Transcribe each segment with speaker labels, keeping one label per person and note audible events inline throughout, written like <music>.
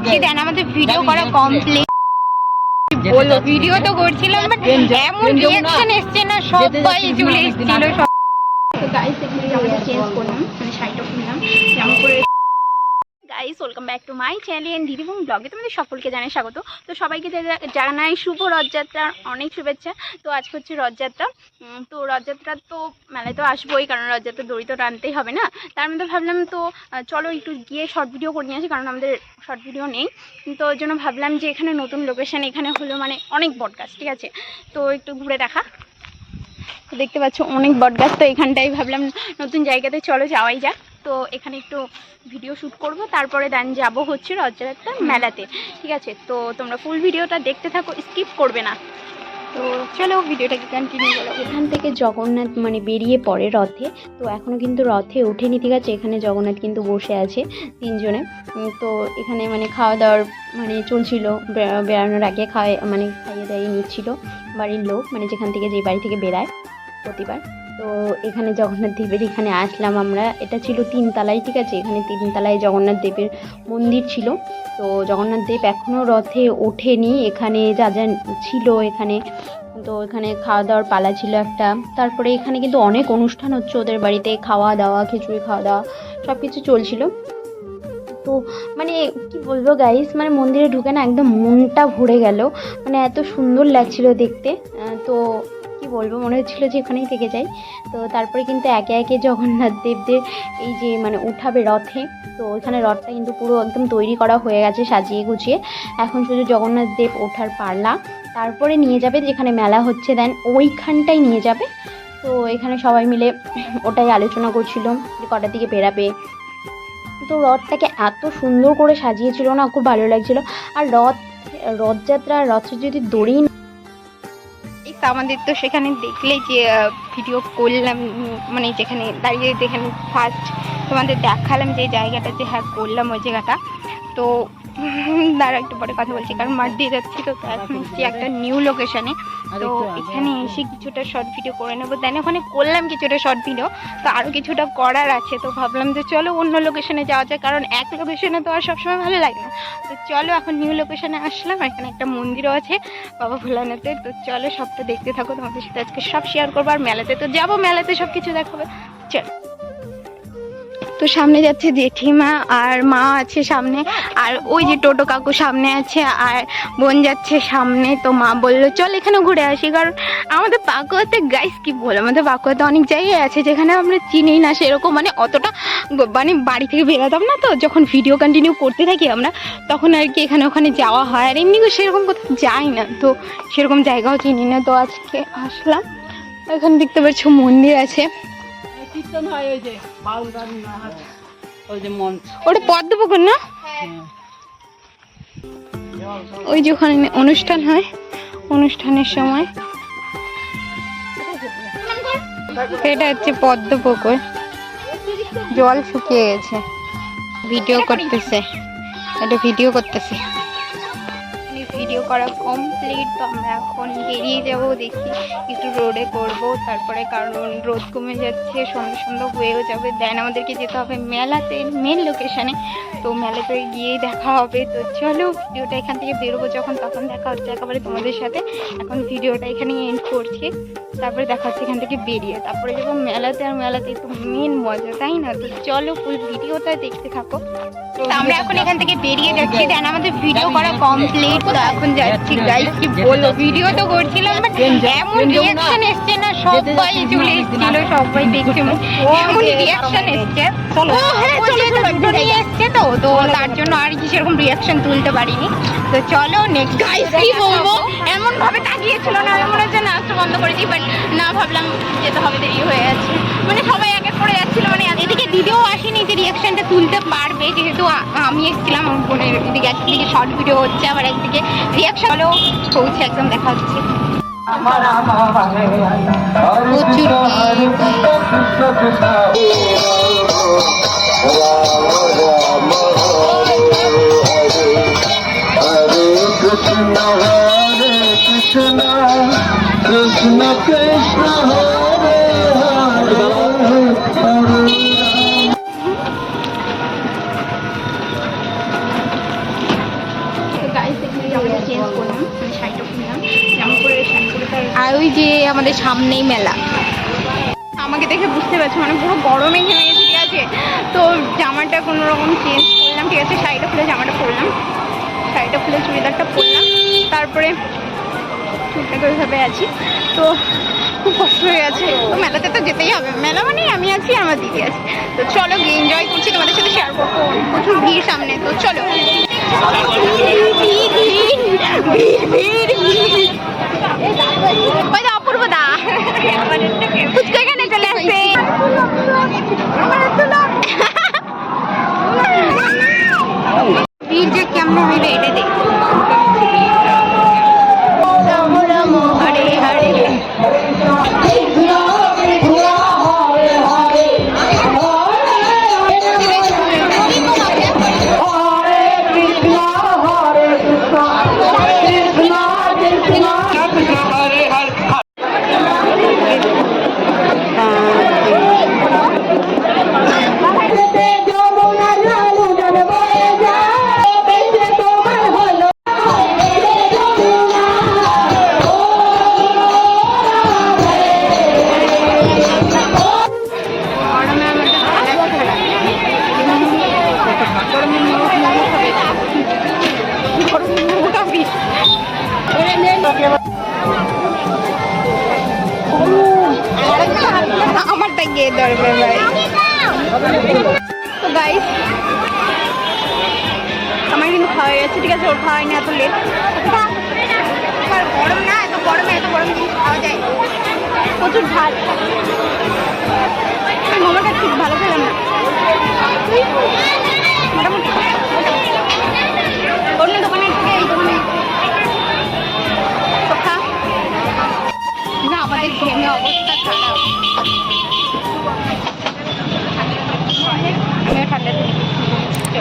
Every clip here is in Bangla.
Speaker 1: যাচ্ছি দেন? আমাদের ভিডিও করা কমপ্লিট বলব ভিডিও তো করছিলাম বাট এমন রিয়াকশন এসছে না সবাই চলে এসেছিল সব তো গাইস এখানে জামাটা চেঞ্জ করলাম মানে শাড়িটা খুললাম guys welcome back to my channel and দিদি এবং ব্লগে তোমাদের সকলকে জানাই স্বাগত। তো সবাইকে জানাই শুভ রথযাত্রার অনেক শুভেচ্ছা। তো আজকে হচ্ছে রথযাত্রা। তো রথযাত্রা তো মেলায় তো আসবোই, কারণ রথযাত্রা দড়ি তো টানতেই হবে না। তার মধ্যে ভাবলাম তো চলো একটু গিয়ে শর্ট ভিডিও করে নিয়ে আসি, কারণ আমাদের শর্ট ভিডিও নেই। তো ওই জন্য ভাবলাম যে এখানে নতুন লোকেশান এখানে হলো মানে অনেক বটগাছ ঠিক আছে? তো একটু ঘুরে দেখা। দেখতে পাচ্ছ, অনেক বটগাছ তো এখানটাই ভাবলাম নতুন জায়গাতে চলো, যাওয়াই যাক। তো এখানে একটু ভিডিও শ্যুট করব, তারপরে দেন যাব হচ্ছে রথযাত্রা মেলাতে। ঠিক আছে? তো তোমরা ফুল ভিডিওটা দেখতে থাকো স্কিপ করবে না। তো চলো ভিডিওটাকে কন্টিনিউ করো।
Speaker 2: এখান থেকে জগন্নাথ মানে বেরিয়ে পড়ে রথে। তো এখনও কিন্তু রথে ওঠেনি, ঠিক আছে? এখানে জগন্নাথ কিন্তু বসে আছে তিনজনে। তো এখানে মানে খাওয়া দাওয়ার মানে চলছিল। বেড়ানোর আগে খাওয়াই মানে খাইয়ে দাইয়ে নিচ্ছিল বাড়ির লোক মানে যেখান থেকে যে বাড়ি থেকে বেরায়। প্রতিবার তো এখানে জগন্নাথ দেবের এখানে আসলাম আমরা। এটা ছিল তিনতলায়, ঠিক আছে? এখানে তিনতলায় জগন্নাথ দেবের মন্দির ছিল। তো জগন্নাথ দেব এখনও রথে ওঠেনি। এখানে যা যা ছিল এখানে, তো এখানে খাওয়া দাওয়ার পালা ছিল একটা। তারপরে এখানে কিন্তু অনেক অনুষ্ঠান হচ্ছে ওদের বাড়িতে। খাওয়া দাওয়া খিচুড়ি খাওয়া দাওয়া সব কিছু চলছিল। তো মানে কি বলব গাইস মানে মন্দিরে ঢুকে না একদম মনটা ভরে গেল। মানে এত সুন্দর লাগছিল দেখতে। তো বলব, মনে হচ্ছিল যে ওখানেই থেকে যাই। তো তারপরে কিন্তু একে একে জগন্নাথ দেবদের এই যে মানে উঠাবে রথে, তো ওইখানে রথটা কিন্তু পুরো একদম তৈরি করা হয়ে গেছে সাজিয়ে গুছিয়ে। এখন শুধু জগন্নাথ দেব ওঠার পারলা তারপরে নিয়ে যাবে যেখানে মেলা হচ্ছে দেন, ওইখানটাই নিয়ে যাবে। তো এখানে সবাই মিলে ওটাই আলোচনা করছিল যে কটার দিকে বেরাবে। তো রথটাকে এত সুন্দর করে সাজিয়েছিল না, খুব ভালো লাগছিল। আর রথ, রথযাত্রা রথের যদি দড়ি
Speaker 1: আমাদের তো সেখানে দেখলে যে ভিডিও করলাম মানে যেখানে দাঁড়িয়ে যেখানে ফার্স্ট তোমাদের দেখালাম যে জায়গাটা যে হ্যাঁ করলাম ওই জায়গাটা। তো <laughs> দাঁড়া একটু পরে কথা বলছি কারণ মাঠ দিয়ে যাচ্ছি তো এখন এসেছি একটা নিউ লোকেশনে তো এখানে এসে কিছুটা শর্ট ভিডিও করে নেব। দেন ওখানে করলাম কিছুটা শর্ট ভিডিও তো আরও কিছুটা করার আছে। তো ভাবলাম যে চলো অন্য লোকেশনে যাওয়া যায় কারণ এক লোকেশনে তো আর সবসময় ভালো লাগে না। তো চলো এখন নিউ লোকেশনে আসলাম এখানে একটা মন্দিরও আছে বাবা ভোলানাথের। তো চলো সবটা দেখতে থাকো তোমাদের সাথে আজকে সব শেয়ার করব। আর মেলাতে তো যাব মেলাতে সব কিছু দেখাবে। চলো। তো সামনে যাচ্ছে জেঠিমা আর মা আছে সামনে, আর ওই যে টোটো কাকু সামনে আছে আর বোন যাচ্ছে সামনে। তো মা বলল, চল এখানে ঘুরে আসি। কারণ আমাদের পাকুয়াতে গাইস কি বলে আমাদের পাকুয়াতে অনেক জায়গায় আছে যেখানে আমরা চিনি না সেরকম মানে অতটা মানে বাড়ি থেকে বেরোতাম না তো। যখন ভিডিও কন্টিনিউ করতে থাকি আমরা, তখন আর কি এখানে ওখানে যাওয়া হয়। আর এমনি সেরকম কোথাও যাই না তো, সেরকম জায়গাও চিনি না। তো আজকে আসলাম। এখানে দেখতে পাচ্ছ মন্দির আছে।
Speaker 3: কীর্তন হয় ওই যে গান ওই যে মঞ্চ।
Speaker 1: ওটা পদ্মপুকুর না? ওই যে ওখানে অনুষ্ঠান হয় অনুষ্ঠানের সময়। এটা হচ্ছে পদ্মপুকুর। জল শুকিয়ে গেছে। ভিডিও করতেছে। এটা ভিডিও করতেছে। করা কমপ্লিট তো আমরা এখন বেরিয়ে যাব, দেখি একটু রোডে করব, তারপরে কারণ রোদ কমে যাচ্ছে সন্ধ্যা সন্ধ্যা হয়েও যাবে। দেন আমাদেরকে যেতে হবে মেলাতে মেন লোকেশানে তো মেলাতে গিয়েই দেখা হবে। তো চলো, ভিডিওটা এখান থেকে বেরোবো যখন, তখন দেখা হচ্ছে একেবারে তোমাদের সাথে। এখন ভিডিওটা এখানে এন্ড করছি। তারপরে দেখা হচ্ছে এখান থেকে বেরিয়ে। তারপরে যাব মেলাতে, আর মেলাতে তো মেন মজা, তাই না? তো চলো ফুল ভিডিওটা দেখতে থাকো। তো আমরা এখন এখান থেকে বেরিয়ে যাচ্ছি। দেন আমাদের ভিডিও করা কমপ্লিট তো এখন যাচ্ছি গাইস কি বলব ভিডিও তো করছিলাম বাট এমন রিয়াকশন এসছে না সবাই চলে এসেছিল সবাই দেখছে এমন রিয়াকশন এসছে। ও হ্যাঁ চলে দুটো নিয়ে এসছে তো তো তার জন্য আর কি সেরকম রিয়াকশন তুলতে পারিনি। তো চলো নেক্সট গাইস কি বলব? এমন ভাবে তাকিয়েছিল না আমি মনে হচ্ছে নাচটা বন্ধ করে দিই বাট না ভাবলাম যেতে হবে দেরি হয়ে যাচ্ছে মানে সবাই করে যাচ্ছিল মানে এদিকে দিদিও আসেনি যে রিয়াকশনটা তুলতে পারবে যেহেতু আমি এসেছিলাম আমার বোনের এদিকে একদিকে শর্ট ভিডিও হচ্ছে আবার একদিকে রিয়াকশন হলেও পৌঁছে একদম দেখা হচ্ছে। প্রচুর আমাদের সামনেই মেলা। আমাকে দেখে বুঝতে পারছ মানে পুরো গরমে ঘেমে গেছে, ঠিক আছে? তো জামাটা কোনো রকম চেঞ্জ করলাম, ঠিক আছে? শাড়িটা খুলে জামাটা পরলাম। শাড়িটা খুলে চুড়িদারটা পরলাম। তারপরে চুলটা করে ভাবে আছি। তো খুব কষ্ট হয়ে গেছে। তো মেলাতে তো যেতেই হবে। মেলা মানে আমি আছি, আমার দিদি আছে। তো চলো এনজয় করছি, তোমাদের সাথে শেয়ার করব। প্রচুর ভিড় সামনে। তো চলো। ভিড়, ভিড়, দরকার ভাই। তো গাইস আমার কিন্তু খাওয়া গেছে, ঠিক আছে, ওর খাওয়া হয়নি এত লেট গরম না, এত গরমে, এত গরম জিনিস খাওয়া যায়। প্রচুর আমি মোমোটা ঠিক ভালো খেলাম না। মোটামুটি। অন্য দোকানে থেকে এই দোকানে না, আমাদের ঘেমে অবস্থা খারাপ। ঠান্ডা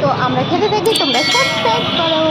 Speaker 1: তো আমরা খেতে থাকি তোমরা সাবস্ক্রাইব করো।